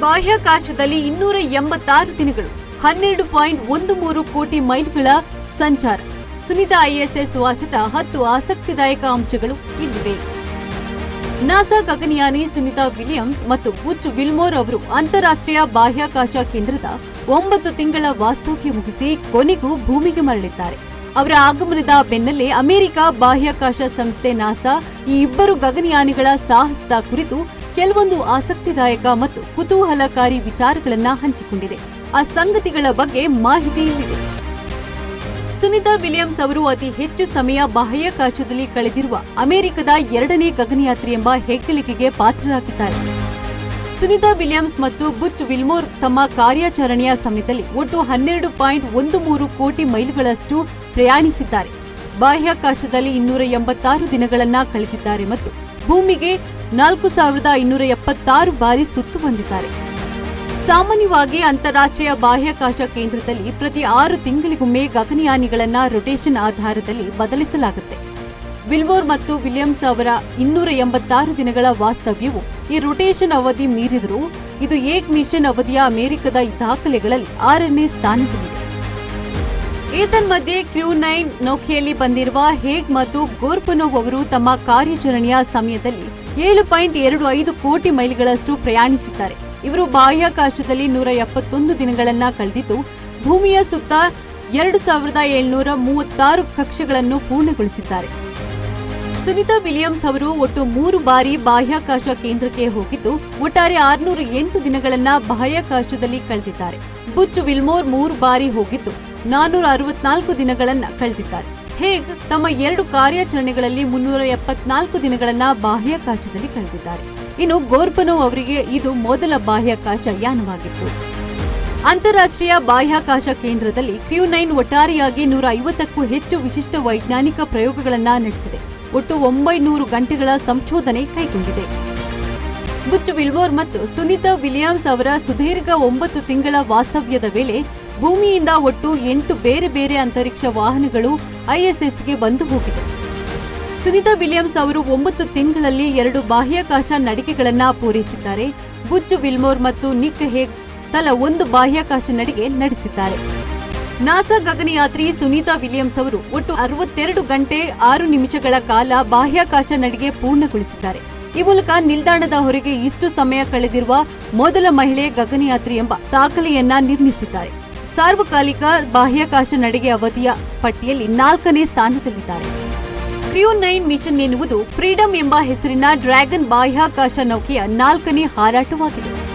ಬಾಹ್ಯಾಕಾಶದಲ್ಲಿ ಇನ್ನೂರ ಎಂಬತ್ತಾರು ದಿನಗಳು, ಹನ್ನೆರಡು ಪಾಯಿಂಟ್ ಒಂದು ಮೂರು ಕೋಟಿ ಮೈಲ್ಗಳ ಸಂಚಾರ. ಸುನಿತಾ ಐಎಸ್ಎಸ್ ವಾಸಿತ ಹತ್ತು ಆಸಕ್ತಿದಾಯಕ ಅಂಶಗಳು ಇಲ್ಲಿವೆ. ನಾಸಾ ಗಗನಯಾನಿ ಸುನಿತಾ ವಿಲಿಯಮ್ಸ್ ಮತ್ತು ಬುಚ್ ವಿಲ್ಮೋರ್ ಅವರು ಅಂತಾರಾಷ್ಟ್ರೀಯ ಬಾಹ್ಯಾಕಾಶ ಕೇಂದ್ರದ ಒಂಬತ್ತು ತಿಂಗಳ ವಾಸ್ತವ್ಯ ಮುಗಿಸಿ ಕೊನೆಗೂ ಭೂಮಿಗೆ ಮರಳಿದ್ದಾರೆ. ಅವರ ಆಗಮನದ ಬೆನ್ನಲ್ಲೇ ಅಮೆರಿಕ ಬಾಹ್ಯಾಕಾಶ ಸಂಸ್ಥೆ ನಾಸಾ ಈ ಇಬ್ಬರು ಗಗನಯಾನಿಗಳ ಸಾಹಸದ ಕುರಿತು ಕೆಲವೊಂದು ಆಸಕ್ತಿದಾಯಕ ಮತ್ತು ಕುತೂಹಲಕಾರಿ ವಿಚಾರಗಳನ್ನ ಹಂಚಿಕೊಂಡಿದೆ. ಆ ಸಂಗತಿಗಳ ಬಗ್ಗೆ ಮಾಹಿತಿ ಇದೆ ಸುನಿತಾ ವಿಲಿಯಮ್ಸ್ ಅವರು ಅತಿ ಹೆಚ್ಚು ಸಮಯ ಬಾಹ್ಯಾಕಾಶದಲ್ಲಿ ಕಳೆದಿರುವ ಅಮೆರಿಕದ ಎರಡನೇ ಗಗನಯಾತ್ರಿ ಎಂಬ ಹೆಗ್ಗಳಿಕೆಗೆ ಪಾತ್ರರಾಗಿದ್ದಾರೆ. ಸುನಿತಾ ವಿಲಿಯಮ್ಸ್ ಮತ್ತು ಬುಚ್ ವಿಲ್ಮೋರ್ ತಮ್ಮ ಕಾರ್ಯಾಚರಣೆಯ ಸಮಯದಲ್ಲಿ ಒಟ್ಟು ಹನ್ನೆರಡು ಪಾಯಿಂಟ್ ಒಂದು ಮೂರು ಕೋಟಿ ಮೈಲುಗಳಷ್ಟು ಪ್ರಯಾಣಿಸಿದ್ದಾರೆ. ಬಾಹ್ಯಾಕಾಶದಲ್ಲಿ ಇನ್ನೂರ ಎಂಬತ್ತಾರು ದಿನಗಳನ್ನ ಕಳೆದಿದ್ದಾರೆ ಮತ್ತು ಭೂಮಿಗೆ ನಾಲ್ಕು ಸಾವಿರದ ಇನ್ನೂರ ಎಪ್ಪತ್ತಾರು ಬಾರಿ ಸುತ್ತು ಬಂದಿದ್ದಾರೆ ಸಾಮಾನ್ಯವಾಗಿ ಅಂತಾರಾಷ್ಟ್ರೀಯ ಬಾಹ್ಯಾಕಾಶ ಕೇಂದ್ರದಲ್ಲಿ ಪ್ರತಿ ಆರು ತಿಂಗಳಿಗೊಮ್ಮೆ ಗಗನಯಾನಿಗಳನ್ನು ರೊಟೇಷನ್ ಆಧಾರದಲ್ಲಿ ಬದಲಿಸಲಾಗುತ್ತೆ. ವಿಲ್ವೋರ್ ಮತ್ತು ವಿಲಿಯಮ್ಸ್ ಅವರ ಇನ್ನೂರ ಎಂಬತ್ತಾರು ದಿನಗಳ ವಾಸ್ತವ್ಯವು ಈ ರೊಟೇಷನ್ ಅವಧಿ ಮೀರಿದರೂ ಇದು ಏಕ್ ಮಿಷನ್ ಅವಧಿಯ ಅಮೆರಿಕದ ದಾಖಲೆಗಳಲ್ಲಿ ಆರನೇ ಸ್ಥಾನದಲ್ಲಿದೆ. ಏತನ್ಮಧ್ಯೆ ಕ್ಯೂ ನೈನ್ ನೌಕೆಯಲ್ಲಿ ಬಂದಿರುವ ಹೇಗ್ ಮತ್ತು ಗೋರ್ಪನೋವ್ ಅವರು ತಮ್ಮ ಕಾರ್ಯಾಚರಣೆಯ ಸಮಯದಲ್ಲಿ ಏಳು ಪಾಯಿಂಟ್ ಎರಡು ಐದು ಕೋಟಿ ಮೈಲ್ಗಳಷ್ಟು ಪ್ರಯಾಣಿಸಿದ್ದಾರೆ. ಇವರು ಬಾಹ್ಯಾಕಾಶದಲ್ಲಿ ನೂರ ಎಪ್ಪತ್ತೊಂದು ದಿನಗಳನ್ನ ಕಳೆದಿದ್ದು, ಭೂಮಿಯ ಸುತ್ತ ಎರಡು ಸಾವಿರದ ಏಳ್ನೂರ ಮೂವತ್ತಾರು ಕಕ್ಷೆಗಳನ್ನು ಪೂರ್ಣಗೊಳಿಸಿದ್ದಾರೆ. ಸುನಿತಾ ವಿಲಿಯಮ್ಸ್ ಅವರು ಒಟ್ಟು ಮೂರು ಬಾರಿ ಬಾಹ್ಯಾಕಾಶ ಕೇಂದ್ರಕ್ಕೆ ಹೋಗಿದ್ದು, ಒಟ್ಟಾರೆ ಆರುನೂರ ಎಂಟು ದಿನಗಳನ್ನ ಬಾಹ್ಯಾಕಾಶದಲ್ಲಿ ಕಳೆದಿದ್ದಾರೆ. ಬುಚ್ ವಿಲ್ಮೋರ್ ಮೂರು ಬಾರಿ ಹೋಗಿದ್ದು ನಾನೂರ ಅರವತ್ನಾಲ್ಕು ದಿನಗಳನ್ನ ಕಳೆದಿದ್ದಾರೆ. ಹೇಗ್ ತಮ್ಮ ಎರಡು ಕಾರ್ಯಾಚರಣೆಗಳಲ್ಲಿ ಮುನ್ನೂರ ಎಪ್ಪತ್ನಾಲ್ಕು ದಿನಗಳನ್ನ ಬಾಹ್ಯಾಕಾಶದಲ್ಲಿ ಕಳೆದಿದ್ದಾರೆ. ಇನ್ನು ಗೋರ್ಬನೋ ಅವರಿಗೆ ಇದು ಮೊದಲ ಬಾಹ್ಯಾಕಾಶ ಯಾನವಾಗಿತ್ತು. ಅಂತಾರಾಷ್ಟ್ರೀಯ ಬಾಹ್ಯಾಕಾಶ ಕೇಂದ್ರದಲ್ಲಿ ಕ್ರ್ಯೂ ನೈನ್ ಒಟ್ಟಾರೆಯಾಗಿ ನೂರ ಐವತ್ತಕ್ಕೂ ಹೆಚ್ಚು ವಿಶಿಷ್ಟ ವೈಜ್ಞಾನಿಕ ಪ್ರಯೋಗಗಳನ್ನ ನಡೆಸಿದೆ. ಒಟ್ಟು ಒಂಬೈನೂರು ಗಂಟೆಗಳ ಸಂಶೋಧನೆ ಕೈಗೊಂಡಿದೆ. ಬುಚ್ ವಿಲ್ವೋರ್ ಮತ್ತು ಸುನಿತಾ ವಿಲಿಯಮ್ಸ್ ಅವರ ಸುದೀರ್ಘ ಒಂಬತ್ತು ತಿಂಗಳ ವಾಸ್ತವ್ಯದ ವೇಳೆ ಭೂಮಿಯಿಂದ ಒಟ್ಟು ಎಂಟು ಬೇರೆ ಬೇರೆ ಅಂತರಿಕ್ಷ ವಾಹನಗಳು ಐಎಸ್ಎಸ್ಗೆ ಬಂದು ಹೋಗಿದೆ ಸುನಿತಾ ವಿಲಿಯಮ್ಸ್ ಅವರು ಒಂಬತ್ತು ತಿಂಗಳಲ್ಲಿ ಎರಡು ಬಾಹ್ಯಾಕಾಶ ನಡಿಗೆಗಳನ್ನ ಪೂರೈಸಿದ್ದಾರೆ. ಬುಜ್ಜು ವಿಲ್ಮೋರ್ ಮತ್ತು ನಿಕ್ ಹೇಗ್ ತಲಾ ಒಂದು ಬಾಹ್ಯಾಕಾಶ ನಡಿಗೆ ನಡೆಸಿದ್ದಾರೆ. ನಾಸಾ ಗಗನಯಾತ್ರಿ ಸುನೀತಾ ವಿಲಿಯಮ್ಸ್ ಅವರು ಒಟ್ಟು ಅರವತ್ತೆರಡು ಗಂಟೆ ಆರು ನಿಮಿಷಗಳ ಕಾಲ ಬಾಹ್ಯಾಕಾಶ ನಡಿಗೆ ಪೂರ್ಣಗೊಳಿಸಿದ್ದಾರೆ. ಈ ಮೂಲಕ ನಿಲ್ದಾಣದ ಹೊರಗೆ ಇಷ್ಟು ಸಮಯ ಕಳೆದಿರುವ ಮೊದಲ ಮಹಿಳೆ ಗಗನಯಾತ್ರಿ ಎಂಬ ದಾಖಲೆಯನ್ನ ನಿರ್ಮಿಸಿದ್ದಾರೆ. ಸಾರ್ವಕಾಲಿಕ ಬಾಹ್ಯಾಕಾಶ ನಡಿಗೆ ಅವಧಿಯ ಪಟ್ಟಿಯಲ್ಲಿ ನಾಲ್ಕನೇ ಸ್ಥಾನದಲ್ಲಿದ್ದಾರೆ ಕ್ರಿಯೋ ನೈನ್ ಮಿಷನ್ ಎನ್ನುವುದು ಫ್ರೀಡಂ ಎಂಬ ಹೆಸರಿನ ಡ್ರ್ಯಾಗನ್ ಬಾಹ್ಯಾಕಾಶ ನೌಕೆಯ ನಾಲ್ಕನೇ ಹಾರಾಟವಾಗಿದೆ.